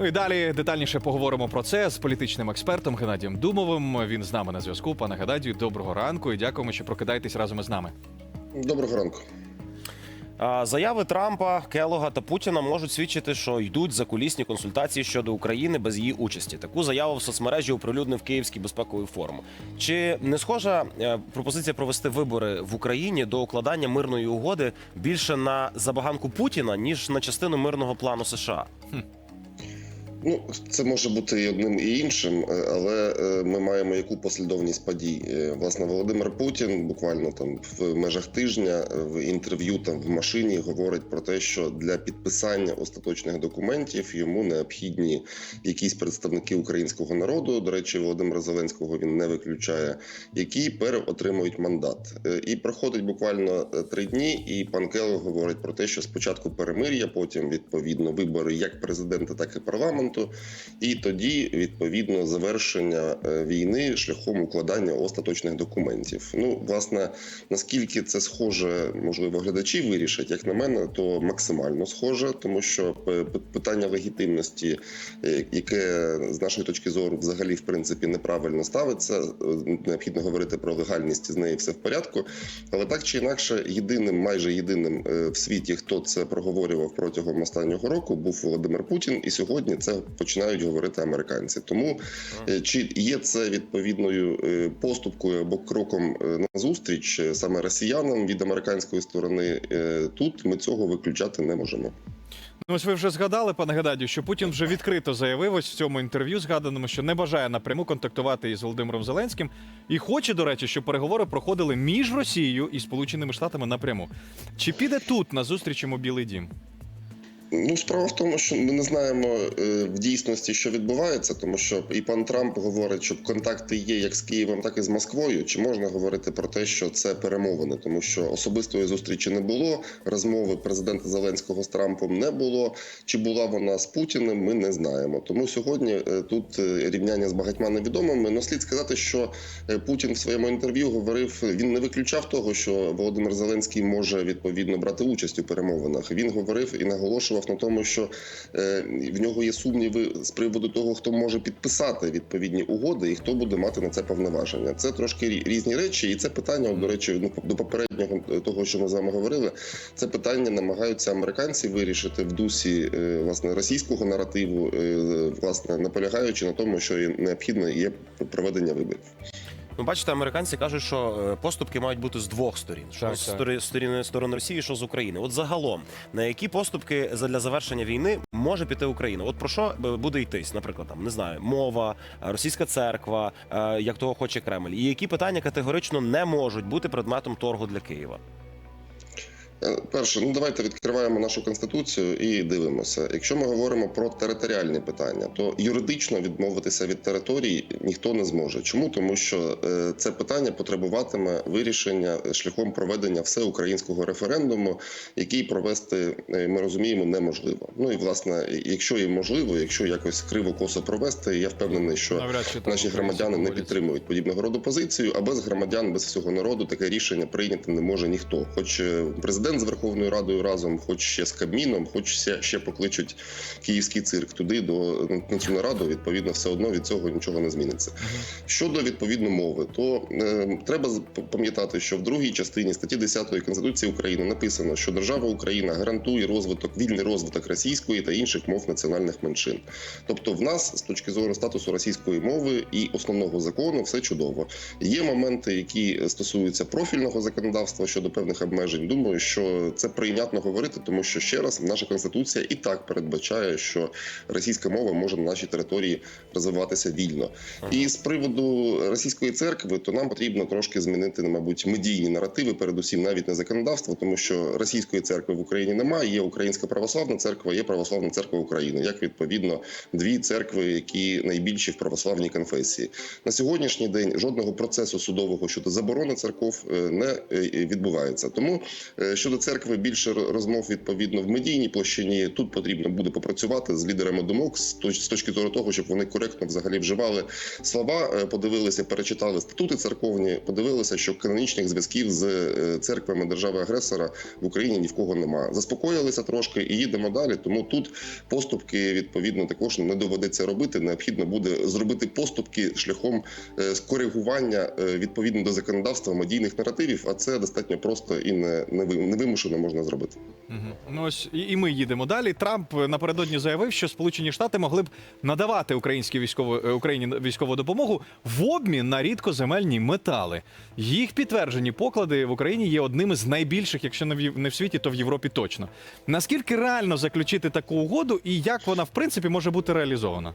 Ну і далі детальніше поговоримо про це з політичним експертом Геннадієм Думовим. Він з нами на зв'язку. Пане Геннадію, доброго ранку і дякуємо, що прокидаєтесь разом із нами. Доброго ранку. Заяви Трампа, Келога та Путіна можуть свідчити, що йдуть закулісні консультації щодо України без її участі. Таку заяву в соцмережі оприлюднив Київський безпековий форум. Чи не схожа е, пропозиція провести вибори в Україні до укладання мирної угоди більше на забаганку Путіна ніж на частину мирного плану США? Ну, це може бути і одним і іншим, е, але е, ми маємо яку послідовність подій. Е, Власне, Володимир Путін буквально там в межах тижня в інтерв'ю там в машині говорить про те, що для підписання остаточних документів йому необхідні якісь представники українського народу. До речі, Володимира Зеленського він не виключає, які переотримують мандат. І проходить буквально три дні, і пан Кело говорить про те, що спочатку перемир'я, потім відповідно вибори як президента, так і парламенту. І тоді відповідно завершення е, війни шляхом укладання остаточних документів. Ну, власне, наскільки це схоже, можливо, глядачі вирішать, як на мене, то максимально схоже, тому що п- питання легітимності, е, яке з нашої точки зору взагалі в принципі неправильно ставиться. е, Необхідно говорити про легальність з неї все в порядку. Але так чи інакше, єдиним, майже єдиним е, в світі, хто це проговорював протягом останнього року, був Володимир Путін, і сьогодні це починають говорити американці. Тому е, чи є це відповідною е, поступкою або кроком е, на зустріч е, саме росіянам від американської сторони, тут ми цього виключати не можемо. Ну, ось ви вже згадали, пане Геннадію, що Путін вже відкрито заявив ось в цьому інтерв'ю, згаданому, що не бажає напряму контактувати із Володимиром Зеленським і хоче, до речі, щоб переговори проходили між Росією і Сполученими Штатами напряму. Чи піде тут на зустріч йому Білий Дім? Ну, справа в тому, що ми не знаємо е, в дійсності, що відбувається, тому що і пан Трамп говорить, що контакти є як з Києвом, так і з Москвою. Чи можна говорити про те, що це перемовини, тому що особистої зустрічі не було, розмови президента Зеленського з Трампом не було. Чи була вона з Путіним, ми не знаємо. Тому сьогодні е, тут е, рівняння з багатьма невідомими. Но слід сказати, що Путін в своєму інтерв'ю говорив, він не виключав того, що Володимир Зеленський може відповідно брати участь у перемовинах. Він говорив і наголошував на тому, що е, в нього є сумніви з приводу того, хто може підписати відповідні угоди і хто буде мати на це повноваження. Це трошки різні речі, і це питання, до речі, ну, до попереднього е, того, що ми з вами говорили. Це питання намагаються американці вирішити в дусі е, власне російського наративу, власне наполягаючи на тому, що необхідно є проведення виборів. Ну, бачите, американці кажуть, що е, поступки мають бути з двох сторін: що Так, з так. сторін сторони Росії, що з України. От загалом, на які поступки для завершення війни може піти Україна? От про що е, буде йтись? Наприклад, там не знаю, мова, е, російська церква, як того хоче Кремль, і які питання категорично не можуть бути предметом торгу для Києва? Е, Перше, ну давайте відкриваємо нашу конституцію і дивимося. Якщо ми говоримо про територіальні питання, то юридично відмовитися від території ніхто не зможе. Чому тому, що е, це питання потребуватиме вирішення шляхом проведення всеукраїнського референдуму, який провести е, ми розуміємо неможливо. Ну і власне, якщо і можливо, якщо якось криво косо провести, я впевнений, що наші громадяни не підтримують подібного роду позицію, а без громадян, без всього народу таке рішення прийняти не може ніхто. Хоч е, президент з Верховною Радою разом, хоч ще з Кабміном, хоч ще, ще покличуть київський цирк туди до на цю нараду. Відповідно, все одно від цього нічого не зміниться. Щодо відповідно мови, то е, треба пам'ятати, що в другій частині статті 10 Конституції України написано, що держава Україна гарантує розвиток вільний розвиток російської та інших мов національних меншин. Тобто, в нас з точки зору статусу російської мови і основного закону все чудово. Є моменти, які стосуються профільного законодавства щодо певних обмежень. Думаю, що це прийнятно говорити, тому що ще раз наша конституція і так передбачає, що російська мова може на нашій території розвиватися вільно. І з приводу російської церкви, то нам потрібно трошки змінити, мабуть, медійні наративи, передусім навіть не законодавство, тому що російської церкви в Україні немає. Є Українська православна церква, є православна церква України, як відповідно дві церкви, які найбільші в православній конфесії. На сьогоднішній день жодного процесу судового щодо заборони церков е, не е, відбувається. Тому е, щодо церкви, більше розмов відповідно в медійній площині. Тут потрібно буде попрацювати з лідерами думок з точки зору того, щоб вони коректно взагалі вживали слова, е, подивилися, перечитали статути церковні, подивилися, що канонічних зв'язків з е, церквами держави-агресора в Україні ні в кого немає. Заспокоїлися трошки і їдемо далі. Тому тут поступки відповідно також не доведеться робити. Необхідно буде зробити поступки шляхом е, скоригування відповідно до законодавства медійних наративів. А це достатньо просто і не не невимушено можна зробити. Мгм. Ну ось і, ми їдемо далі. Трамп напередодні заявив, що Сполучені Штати могли б надавати українській військово е, Україні військову допомогу в обмін на рідкоземельні метали. Їх підтверджені поклади в Україні є одним із найбільших, якщо не в не в світі, то в Європі точно. Наскільки реально заключити таку угоду, і як вона в принципі може бути реалізована?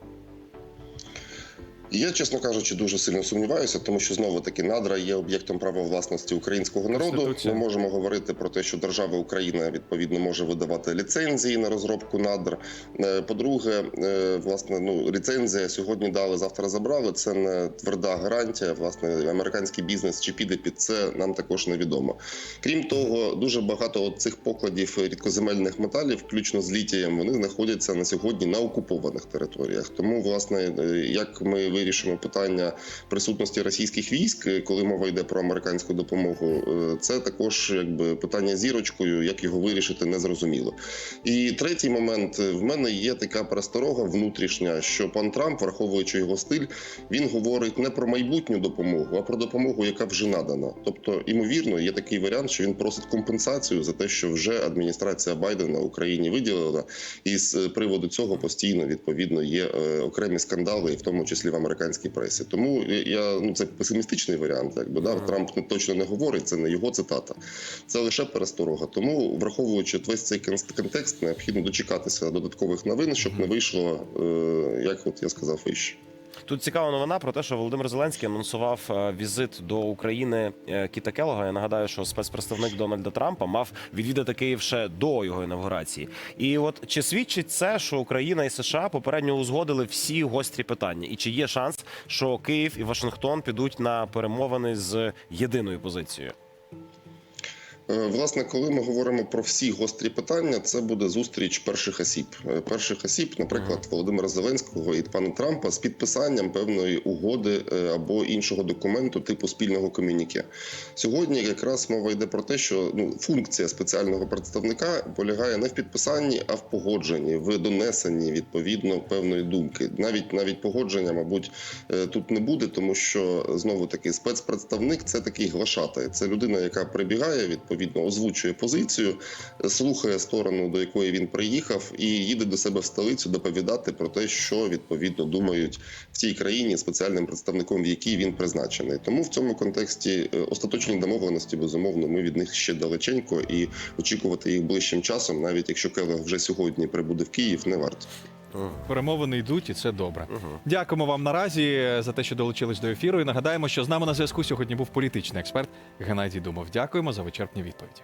Я, чесно кажучи, дуже сильно сумніваюся, тому що знову таки надра є об'єктом права власності українського народу. Ми можемо говорити про те, що держава Україна відповідно може видавати ліцензії на розробку надр. Е, По-друге, е, власне, ну ліцензія сьогодні дали, завтра забрали. Це не тверда гарантія. Власне, американський бізнес чи піде під це нам також невідомо. Крім того, дуже багато от цих покладів рідкоземельних металів, включно з літієм, вони знаходяться на сьогодні на окупованих територіях. Тому, власне, е, як ми вирішимо питання присутності російських військ, е, коли мова йде про американську допомогу, е, це також якби питання зірочкою, як його вирішити, незрозуміло. І третій момент в мене є така пересторога внутрішня, що пан Трамп, враховуючи його стиль, він говорить не про майбутню допомогу, а про допомогу, яка вже надана. Тобто, ймовірно, є такий варіант, що він просить компенсацію за те, що вже адміністрація Байдена Україні виділила, і з приводу цього постійно відповідно є е, окремі скандали, і в тому числі в американській пресі. Тому я ну це песимістичний варіант. Якби да Трамп не точно не говорить, це не його цитата, це лише пересторога. Тому, враховуючи весь цей контекст, необхідно дочекатися додаткових новин, щоб не вийшло, е, як от я сказав, вище. Тут цікава новина про те, що Володимир Зеленський анонсував е, візит до України е, Кіта Келога. Я нагадаю, що спецпредставник Дональда Трампа мав відвідати Київ ще до його інавгурації. І от чи свідчить це, що Україна і США попередньо узгодили всі гострі питання? І чи є шанс, що Київ і Вашингтон підуть на перемовини з єдиною позицією? Е, Власне, коли ми говоримо про всі гострі питання, це буде зустріч перших осіб. Е, Перших осіб, наприклад, Володимира Зеленського і пана Трампа з підписанням певної угоди е, або іншого документу типу спільного комюніке. Сьогодні якраз мова йде про те, що ну функція спеціального представника полягає не в підписанні, а в погодженні, в донесенні відповідно певної думки. Навіть навіть погодження, мабуть, тут не буде, тому що знову таки спецпредставник це такий глашатай. Це людина, яка прибігає, відповідно озвучує позицію, слухає сторону, до якої він приїхав, і їде до себе в столицю доповідати про те, що відповідно думають в цій країні спеціальним представником, в якій він призначений. Тому в цьому контексті е, остаточні домовленості, безумовно, ми від них ще далеченько і очікувати їх ближчим часом, навіть якщо Келег вже сьогодні прибуде в Київ, не варто. Перемовини йдуть, і це добре. Дякуємо вам наразі за те, що долучились до ефіру. І нагадаємо, що з нами на зв'язку сьогодні був політичний експерт Геннадій Думов. Дякуємо за вичерпні відповіді.